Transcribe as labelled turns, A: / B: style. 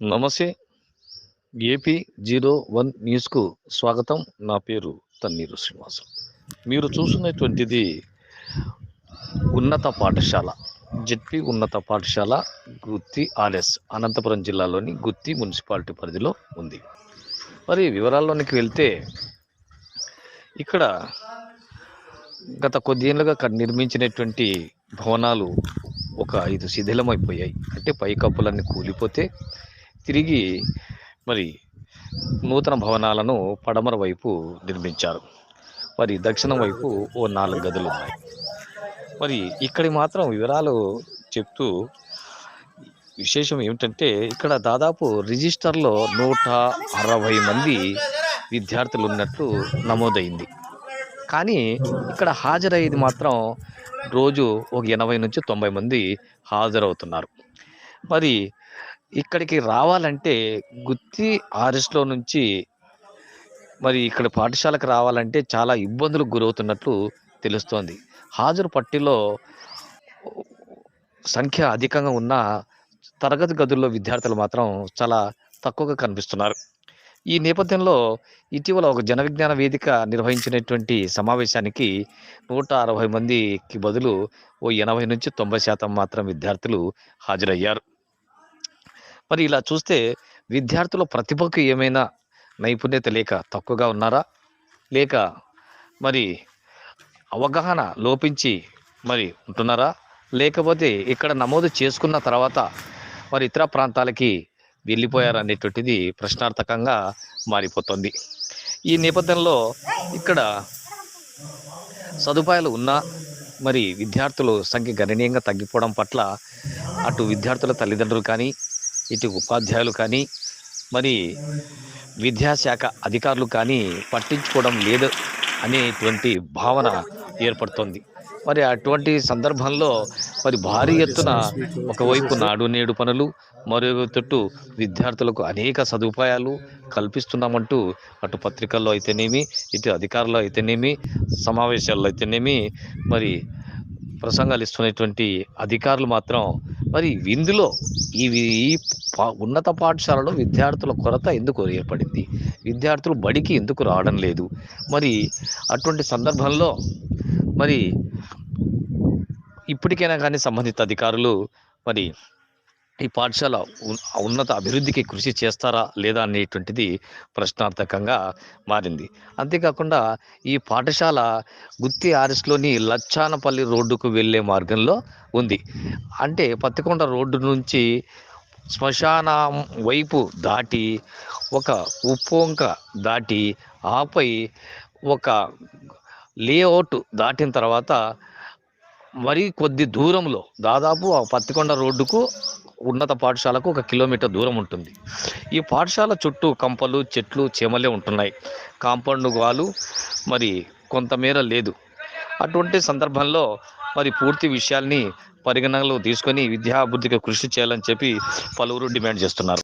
A: నమస్తే. AP zero one న్యూస్కు స్వాగతం. నా పేరు తన్నీరు శ్రీనివాసం మీరు చూస్తున్నటువంటిది ఉన్నత పాఠశాల జెడ్పీ ఉన్నత పాఠశాల గుత్తి ఆర్ఎస్ అనంతపురం జిల్లాలోని గుత్తి మున్సిపాలిటీ పరిధిలో ఉంది. మరి వివరాల్లోనికి వెళ్తే ఇక్కడ గత కొద్దియేళ్ళుగా అక్కడ నిర్మించినటువంటి భవనాలు ఒక ఐదు శిథిలమైపోయాయి. అంటే పైకప్పులన్నీ కూలిపోతే తిరిగి మరి నూతన భవనాలను పడమర వైపు నిర్మించారు. మరి దక్షిణం వైపు ఓ నాలుగు గదులు ఉన్నాయి మరి ఇక్కడి మాత్రం వివరాలు చెప్తూ విశేషం ఏమిటంటే ఇక్కడ దాదాపు రిజిస్టర్లో నూట అరవై మంది విద్యార్థులు ఉన్నట్లు నమోదైంది. కానీ ఇక్కడ హాజరయ్యేది మాత్రం రోజు ఒక ఎనభై నుంచి తొంభై మంది హాజరవుతున్నారు. మరి ఇక్కడికి రావాలంటే గుత్తి ఆర్ఎస్లో నుంచి మరి ఇక్కడ పాఠశాలకు రావాలంటే చాలా ఇబ్బందులకు గురవుతున్నట్లు తెలుస్తోంది. హాజరు పట్టిలో సంఖ్య అధికంగా ఉన్న తరగతి గదుల్లో విద్యార్థులు మాత్రం చాలా తక్కువగా కనిపిస్తున్నారు. ఈ నేపథ్యంలో ఇటీవల ఒక జన విజ్ఞాన వేదిక నిర్వహించినటువంటి సమావేశానికి నూట అరవై మందికి బదులు ఓ ఎనభై నుంచి తొంభై శాతం మాత్రం విద్యార్థులు హాజరయ్యారు. మరి ఇలా చూస్తే విద్యార్థుల ప్రతిభకు ఏమైనా నైపుణ్యత లేక తక్కువగా ఉన్నారా? లేక మరి అవగాహన లోపించి మరి ఉంటున్నారా? లేకపోతే ఇక్కడ నమోదు చేసుకున్న తర్వాత మరి ఇతర ప్రాంతాలకి వెళ్ళిపోయారనేటువంటిది ప్రశ్నార్థకంగా మారిపోతుంది. ఈ నేపథ్యంలో ఇక్కడ సదుపాయాలు ఉన్నా మరి విద్యార్థులు సంఖ్య గణనీయంగా తగ్గిపోవడం పట్ల అటు విద్యార్థుల తల్లిదండ్రులు కానీ ఇటు ఉపాధ్యాయులు కానీ మరి విద్యాశాఖ అధికారులు కానీ పట్టించుకోవడం లేదు అనేటువంటి భావన ఏర్పడుతోంది. మరి అటువంటి సందర్భంలో మరి భారీ ఎత్తున ఒకవైపు నాడు నేడు పనులు మరో తట్టు విద్యార్థులకు అనేక సదుపాయాలు కల్పిస్తున్నామంటూ అటు పత్రికల్లో అయితేనేమి ఇటు అధికారులు అయితేనేమి సమావేశాల్లో అయితేనేమి మరి ప్రసంగాలు ఇస్తున్నటువంటి అధికారులు మాత్రం మరి ఇందులో ఈ ఈ పా- ఉన్నత పాఠశాలలో విద్యార్థుల కొరత ఎందుకు ఏర్పడింది? విద్యార్థులు బడికి ఎందుకు రావడం లేదు? మరి అటువంటి సందర్భంలో మరి ఇప్పటికైనా కానీ సంబంధిత అధికారులు మరి ఈ పాఠశాల ఉన్నత అభివృద్ధికి కృషి చేస్తారా లేదా అనేటువంటిది ప్రశ్నార్థకంగా మారింది. అంతేకాకుండా ఈ పాఠశాల గుత్తి ఆర్ఎస్లోని లచ్చానపల్లి రోడ్డుకు వెళ్ళే మార్గంలో ఉంది. అంటే పత్తికొండ రోడ్డు నుంచి శ్మశానం వైపు దాటి ఒక ఉప్పొంక దాటి ఆపై ఒక లేఅవుట్ దాటిన తర్వాత మరి కొద్ది దూరంలో దాదాపు ఆ పత్తికొండ రోడ్డుకు ఉన్నత పాఠశాలకు ఒక కిలోమీటర్ దూరం ఉంటుంది. ఈ పాఠశాల చుట్టూ కంపలు చెట్లు చేమలే ఉంటున్నాయి. కాంపౌండ్ గాలు మరి కొంతమేర లేదు. అటువంటి సందర్భంలో మరి పూర్తి విషయాల్ని పరిగణనలో తీసుకొని విద్యాభివృద్ధికి కృషి చేయాలని చెప్పి పలువురు డిమాండ్ చేస్తున్నారు.